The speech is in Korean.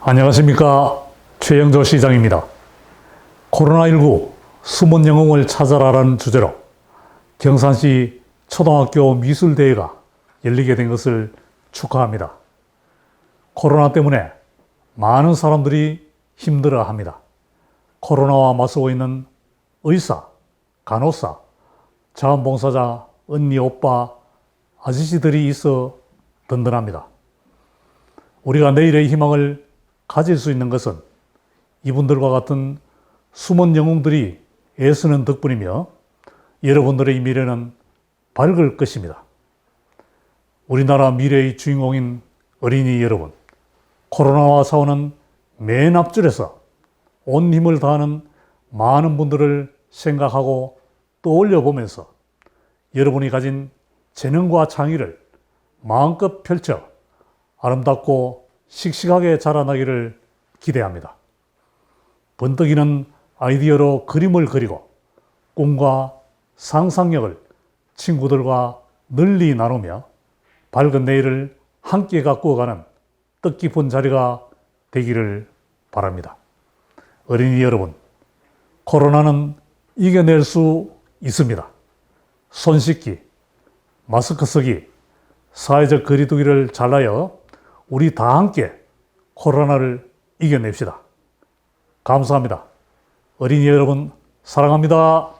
안녕하십니까. 최영조 시장입니다. 코로나19 숨은 영웅을 찾아라라는 주제로 경산시 초등학교 미술대회가 열리게 된 것을 축하합니다. 코로나 때문에 많은 사람들이 힘들어 합니다. 코로나와 맞서고 있는 의사, 간호사, 자원봉사자, 언니, 오빠, 아저씨들이 있어 든든합니다. 우리가 내일의 희망을 가질 수 있는 것은 이분들과 같은 숨은 영웅들이 애쓰는 덕분이며 여러분들의 미래는 밝을 것입니다. 우리나라 미래의 주인공인 어린이 여러분, 코로나와 싸우는 맨 앞줄에서 온 힘을 다하는 많은 분들을 생각하고 떠올려 보면서 여러분이 가진 재능과 창의를 마음껏 펼쳐 아름답고 씩씩하게 자라나기를 기대합니다. 번뜩이는 아이디어로 그림을 그리고 꿈과 상상력을 친구들과 널리 나누며 밝은 내일을 함께 가꾸어 가는 뜻깊은 자리가 되기를 바랍니다. 어린이 여러분, 코로나는 이겨낼 수 있습니다. 손 씻기, 마스크 쓰기, 사회적 거리두기를 잘라여 우리 다 함께 코로나를 이겨냅시다. 감사합니다. 어린이 여러분, 사랑합니다.